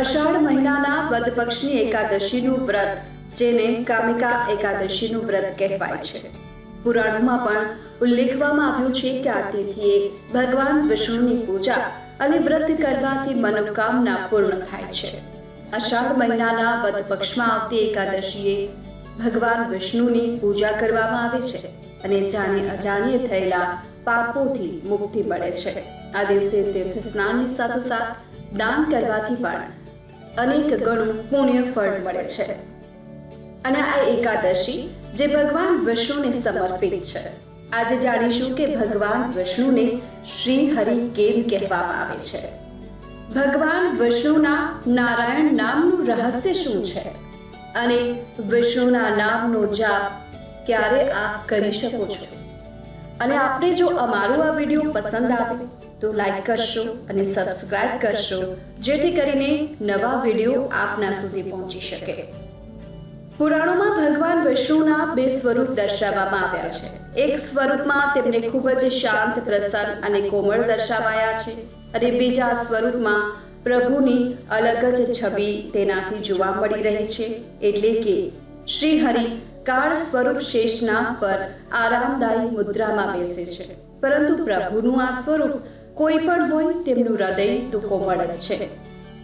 અષાઢ મહિનાના વદ પક્ષની એકાદશીનું વ્રત, જેને કામિકા એકાદશીનું વ્રત કહેવાય છે. પુરાણોમાં પણ ઉલ્લેખવામાં આવ્યું છે કે આ તિથિએ ભગવાન વિષ્ણુની પૂજા અને વ્રત કરવાથી મનોકામના પૂર્ણ થાય છે. અષાઢ મહિનાના વદ પક્ષમાં આવતી એકાદશીએ ભગવાન વિષ્ણુની પૂજા કરવામાં આવે છે અને જાણે અજાણીએ થયેલા પાપોથી મુક્તિ મળે છે. આ દિવસે તીર્થ સ્નાનની સાથોસાથ દાન કરવાથી પણ અનેક ગણું પુણ્ય ફળ મળે છે. અને આ એકાદશી જે ભગવાન વિષ્ણુને સમર્પિત છે. આજે જાણીશું કે ભગવાન વિષ્ણુને શ્રી હરિ કેમ કહેવામાં આવે છે? ભગવાન વિષ્ણુના નારાયણ નામનું રહસ્ય શું છે? અને વિષ્ણુના નામનો જાપ ક્યારે આપ કરી શકો છો? અને આપને જો અમારો આ વીડિયો પસંદ આવે તો લાઈક કરશો અને સબસ્ક્રાઇબ કરશો, જેથી કરીને નવા વીડિયો આપના સુધી પહોંચી શકે. પુરાણોમાં ભગવાન વિષ્ણુના બે સ્વરૂપ દર્શાવવામાં આવ્યા છે. એક સ્વરૂપમાં તેમને ખૂબ જ શાંત, પ્રસન્ન અને કોમળ દર્શાવાયા છે અને બીજા સ્વરૂપમાં પ્રભુની અલગ જ છબી તેનાથી જોવા મળી રહી છે. એટલે કે શ્રી હરિ કાળ સ્વરૂપ શેષનાગ પર આરામદાયી મુદ્રામાં બેસે છે. પરંતુ પ્રભુનું આ સ્વરૂપ કોઈ પણ હોય તેમનું હૃદય તો કોમળ છે.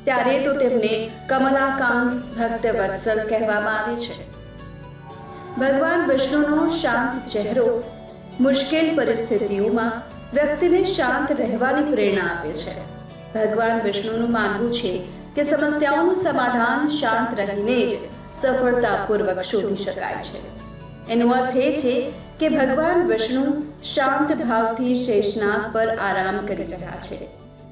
ત્યારે તો તેમને કમલાકાંત ભક્ત વત્સલ કહેવામાં આવે છે. ભગવાન વિષ્ણુનો શાંત ચહેરો મુશ્કેલ પરિસ્થિતિઓમાં વ્યક્તિને શાંત રહેવાની પ્રેરણા આપે છે. ભગવાન વિષ્ણુનું માનવું છે કે સમસ્યાઓનું સમાધાન શાંત રહીને જ સફળતાપૂર્વક શોધી શકાય છે. એનો અર્થ એ છે કે ભગવાન વિષ્ણુ શાંત ભાવથી શેષનાગ પર આરામ કરી રહ્યા છે.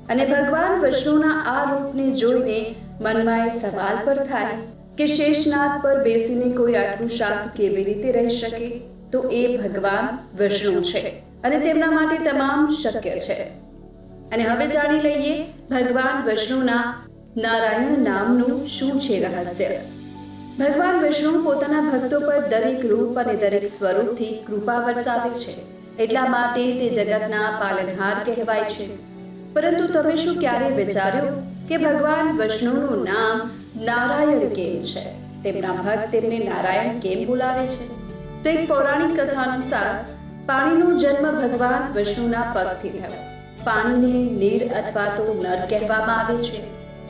અને ભગવાન વિષ્ણુના આ રૂપને જોઈને મનમાં એ સવાલ પર થાય કે શેષનાગ પર બેસીને કોઈ આટલું શાંત કેવી રીતે રહી શકે? તો એ ભગવાન વિષ્ણુ છે અને તેમના માટે તમામ શક્ય છે. અને હવે જાણી લઈએ ભગવાન વિષ્ણુના નારાયણ નામનું શું છે રહસ્ય. ભગવાન વિષ્ણુ પોતાના ભક્તો પર દરેક રૂપ અને દરેક સ્વરૂપથી કૃપા વરસાવે છે. એટલા માટે તે જગતના પાલનહાર કહેવાય છે. પરંતુ તમે શું ક્યારે વિચાર્યું કે ભગવાન વિષ્ણુનું નામ નારાયણ કેમ છે? તેમના ભક્ત તેમને નારાયણ કેમ બોલાવે છે? તો એક પૌરાણિક કથા અનુસાર, પાણીનો જન્મ ભગવાન વિષ્ણુના પગથી થયો. પાણીને નીર અથવા તો નર કહેવામાં આવે છે.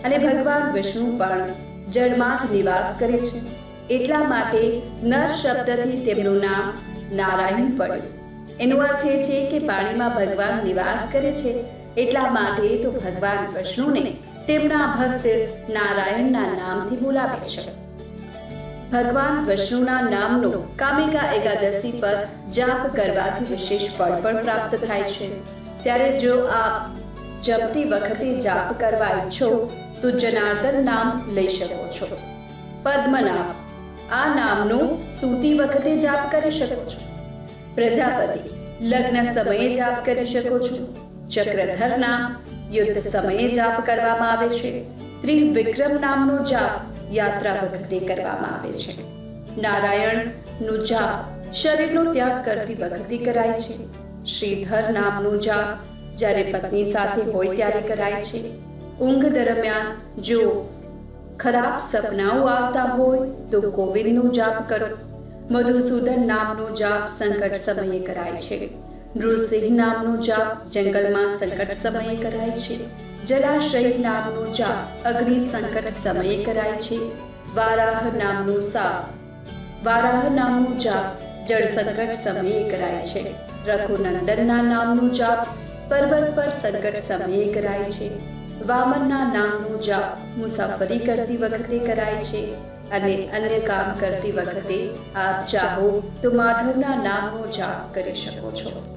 અને ભગવાન વિષ્ણુ પણ જળમાં જ નિવાસ કરે છે. એટલા માટે નર શબ્દથી તેમનું નામ નારાયણ પડ્યું. એનો અર્થ એ છે કે પાણીમાં ભગવાન નિવાસ કરે છે, એટલા માટે તો ભગવાન વિષ્ણુને તેમના ભક્ત નારાયણના નામથી બોલાવે છે. ભગવાન વિષ્ણુના નામનો કામિકા એકાદશી પર જાપ કરવાથી વિશેષ ફળ પણ પ્રાપ્ત થાય છે. ત્યારે જો આપ જપતી વખતે જાપ કરવા ઈચ્છો તો જનાર્દન નામ લઈ શકો છો. પદ્મનાભ. આ નામનો સૂતી વખતે જાપ કરી શકો છો. પ્રજાપતિ. લગ્ન સમયે જાપ કરી શકો છો. ચક્રધર નામ યુદ્ધ સમયે જાપ કરવામાં આવે છે. ત્રિવિક્રમ નામનો જાપ યાત્રા વખતે કરવામાં આવે છે. નારાયણ નો જાપ શરીરનો ત્યાગ કરતી વખતે કરાય છે. શ્રીધર નામનો જાપ જ્યારે પત્ની સાથે હોય ત્યારે કરાય છે. ઊંઘ દરમિયાન જો ખરાબ સપનાઓ આવતા હોય તો કોવિદનું જાપ કરો. મધુસૂદન નામનો જાપ સંકટ સમયે કરાય છે. નૃસિંહ નામનો જાપ જંગલમાં સંકટ સમયે કરાય છે. જલાશય નામનો જાપ અગ્નિ સંકટ સમયે કરાય છે. વારાહ નામનો સાપ, વારાહ નામનો જાપ જળ સંકટ સમયે કરાય છે. રઘુનંદનના નામનો જાપ પર્વત પર સંકટ સમયે કરાય છે. વામનના નામનો જાપ મુસાફરી કરતી વખતે કરાય છે અને અન્ય કામ કરતી વખતે આપ ચાહો તો માધવના નામનો જાપ કરી શકો છો.